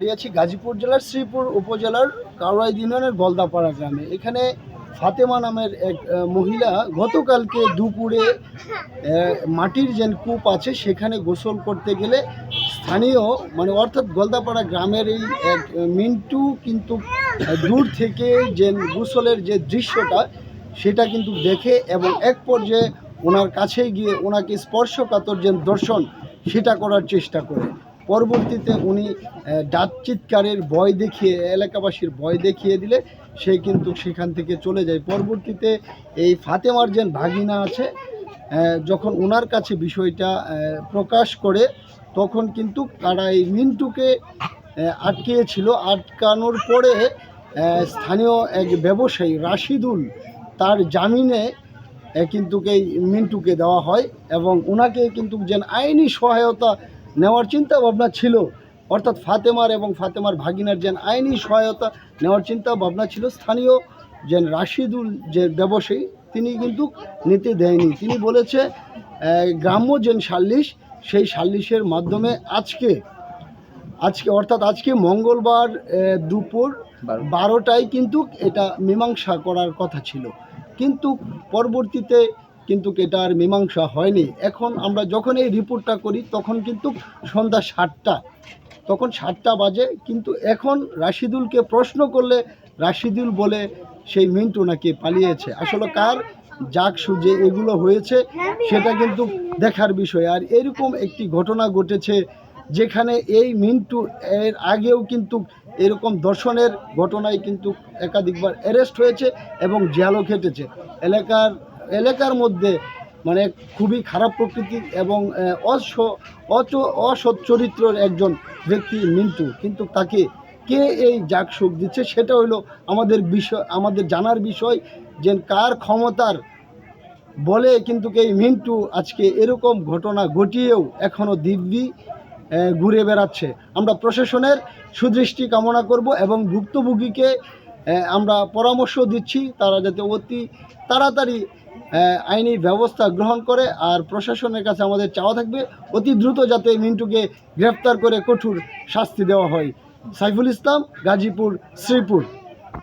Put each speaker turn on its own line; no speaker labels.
আছি গাজীপুর জেলার শ্রীপুর উপজেলার কাউরাই ইউনিয়নের গলদাপাড়া গ্রামে। এখানে ফাতেমা নামের এক মহিলা গতকালকে দুপুরে মাটির যে কূপ আছে সেখানে গোসল করতে গেলে স্থানীয় মানে অর্থাৎ গলদাপাড়া গ্রামের এই এক মিন্টু কিন্তু দূর থেকে যে গোসলের যে দৃশ্যটা সেটা কিন্তু দেখে এবং এক পর্যায়ে ওনার কাছে গিয়ে ওনাকে স্পর্শকাতর যে দর্শন সেটা করার চেষ্টা করে। পরবর্তীতে উনি ডাক চিৎকারের ভয় দেখিয়ে, এলাকাবাসীর ভয় দেখিয়ে দিলে সে কিন্তু সেখান থেকে চলে যায়। পরবর্তীতে এই ফাতেমার যে ভাগিনা আছে যখন ওনার কাছে বিষয়টা প্রকাশ করে, তখন কিন্তু তারা এই মিন্টুকে আটকিয়েছিল। আটকানোর পরে স্থানীয় এক ব্যবসায়ী রাশিদুল তার জামিনে কিন্তু এই মিন্টুকে দেওয়া হয় এবং ওনাকে কিন্তু যেন আইনি সহায়তা নেওয়ার চিন্তা ভাবনা ছিল। অর্থাৎ ফাতেমার এবং ফাতেমার ভাগিনার যে আইনি সহায়তা নেওয়ার চিন্তা ভাবনা ছিল। স্থানীয় যে রাশিদুল যে ব্যবসায়ী তিনি কিন্তু নিতে দেয়নি। তিনি বলেছে গ্রাম্য যে সাল্লিশ সেই সাল্লিশের মাধ্যমে আজকে আজকে অর্থাৎ আজকে মঙ্গলবার দুপুর বারোটায় কিন্তু এটা মীমাংসা করার কথা ছিল। কিন্তু পরবর্তীতে কিন্তু এটা আর মীমাংসা হয়নি। এখন আমরা যখন এই রিপোর্টটা করি, তখন কিন্তু সন্ধ্যা সাতটা। তখন সাতটা বাজে, কিন্তু এখন রাশিদুলকে প্রশ্ন করলে রাশিদুল বলে সেই মিন্টু নাকি পালিয়েছে। আসলে কার যাক সুজে এগুলো হয়েছে, সেটা কিন্তু দেখার বিষয়। আর এরকম একটি ঘটনা ঘটেছে, যেখানে এই মিন্টু এর আগেও কিন্তু এরকম দর্শনের ঘটনায় কিন্তু একাধিকবার অ্যারেস্ট হয়েছে এবং জেলও খেটেছে। এলাকার এলাকার মধ্যে মানে খুবই খারাপ প্রকৃতির এবং অস, অচ অসৎ চরিত্রের একজন ব্যক্তি মিন্টু। কিন্তু তাকে কে এই যাক সুখ দিচ্ছে সেটা হলো আমাদের বিষয়, আমাদের জানার বিষয় যে কার ক্ষমতার বলে কিন্তু এই মিন্টু আজকে এরকম ঘটনা ঘটিয়েও এখনও দিব্যি ঘুরে বেড়াচ্ছে। আমরা প্রশাসনের সুদৃষ্টি কামনা করব এবং ভুক্তভোগীকে আমরা পরামর্শ দিচ্ছি, তারা যাতে অতি তাড়াতাড়ি আইনি ব্যবস্থা গ্রহণ করে আর প্রশাসনের কাছে আমাদের চাওয়া থাকবে অতি দ্রুত যাতে মিন্টুকে গ্রেফতার করে কঠোর শাস্তি দেওয়া হয়। সাইফুল ইসলাম, গাজীপুর, শ্রীপুর।